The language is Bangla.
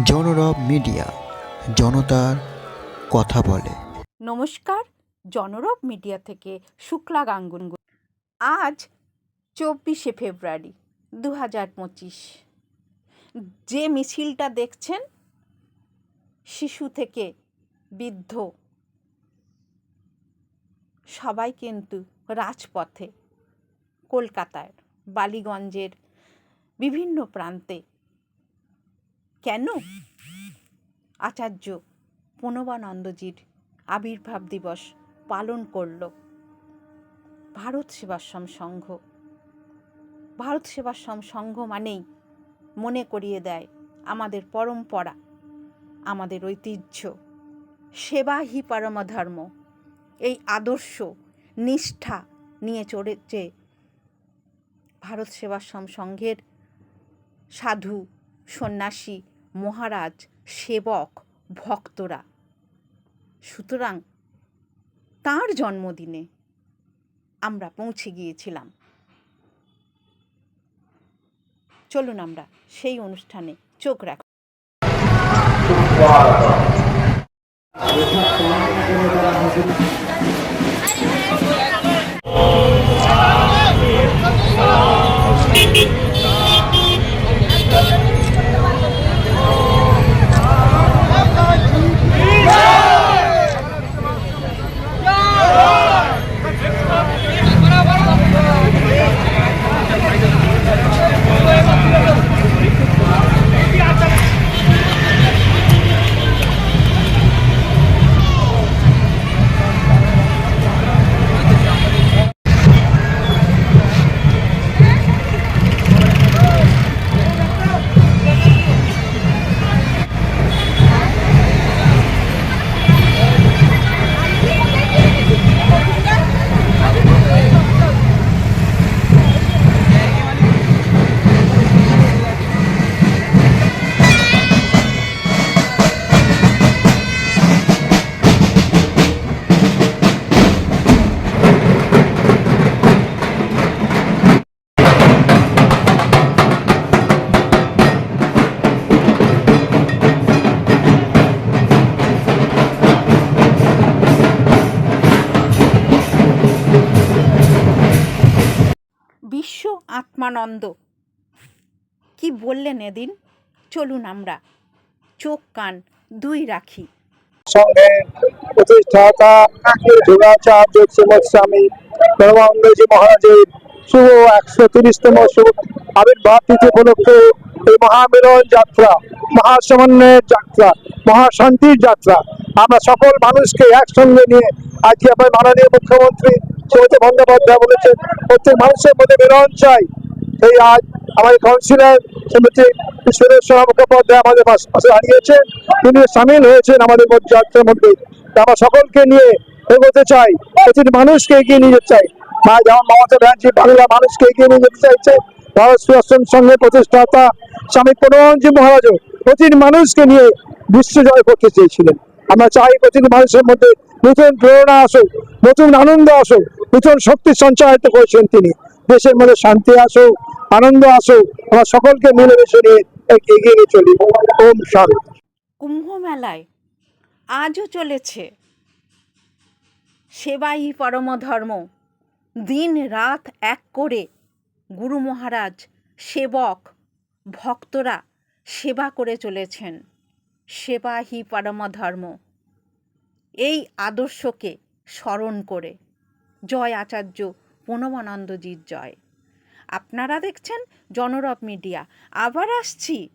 জনরব মিডিয়া, জনতার কথা বলে। নমস্কার, জনরব মিডিয়া থেকে শুক্লা গাঙ্গুন আজ চব্বিশে ফেব্রুয়ারি দু হাজার পঁচিশ। যে মিছিলটা দেখছেন, শিশু থেকে বৃদ্ধ, সবাই কিন্তু রাজপথে, কলকাতার, বালিগঞ্জের বিভিন্ন প্রান্তে কেন? আচার্য প্রণবানন্দজির আবির্ভাব দিবস পালন করল ভারত সেবাশ্রম সংঘ। ভারত সেবাশ্রম সংঘ মানেই মনে করিয়ে দেয় আমাদের পরম্পরা, আমাদের ঐতিহ্য। সেবা হি পরম ধর্ম, এই আদর্শ নিষ্ঠা নিয়ে চলেছে ভারত সেবাশ্রম সংঘের সাধু, সন্ন্যাসী মহারাজ, সেবক, ভক্তরা। সুতরাং তার জন্মদিনে আমরা পৌঁছে গিয়েছিলাম। চলুন আমরা সেই অনুষ্ঠানে চোখ রাখ বিশ্ব আত্মানন্দ। কি বললেন এদিন? চলুন আমরা। চোখ, কান দুই রাখি। সঙ্গে প্রতিষ্ঠাতা যোগাচার্য শ্রীমৎ স্বামী ধর্মানন্দজি মহারাজের শুভ একশো তিরিশতম শুভ আবির্ভাব তিথি উপলক্ষে এই মহামিলন যাত্রা, মহাসমন্বয়ের যাত্রা, মহাশান্তির যাত্রা। আমরা সকল মানুষকে একসঙ্গে নিয়ে আজকে আপনার মাননীয় মুখ্যমন্ত্রী শ্রীমতী বন্দ্যোপাধ্যায় বলেছেন, প্রত্যেক মানুষের মধ্যে মিলন চাই। এই আজ আমাদের কাউন্সিলর শ্রীমতী সুরেশ্বর মুখোপাধ্যায় আমাদের পাশে দাঁড়িয়েছে তিনি সামিল হয়েছেন আমাদের যাত্রার মধ্যে। আমরা সকলকে নিয়ে এগোতে চাই, প্রতিটি মানুষকে এগিয়ে নিয়ে যেতে চাই। মা যেমন মমতা ব্যানার্জি বাংলা মানুষকে এগিয়ে নিয়ে যেতে চাইছে ভারত সুদর্শন সঙ্গে প্রতিষ্ঠাতা স্বামী প্রণবজি মহারাজও প্রতিটি মানুষকে নিয়ে বিশ্ব জয় করতে চেয়েছিলেন। আমরা চাই প্রতিটি মানুষের মধ্যে নতুন প্রেরণা আসুক নতুন আনন্দ আসুক নতুন শক্তি সঞ্চারিত করেছেন তিনি। দেশের মধ্যে শান্তি আসুক, আনন্দ আসুক, আমরা সকলকে মিলেমিশে নিয়ে এগিয়ে নিয়ে চলি। ওম শান্তি কুম্ভ মেলায় আজও চলেছে সেবাই পরম ধর্ম দিন রাত এক করে গুরু মহারাজ, সেবক, ভক্তরা সেবা করে চলেছেন। সেবা হি পরম ধর্ম এই আদর্শকে স্মরণ করে। জয় আচার্য প্রণবানন্দজির জয়। আপনারা দেখছেন জনরব মিডিয়া। আবার আসছি।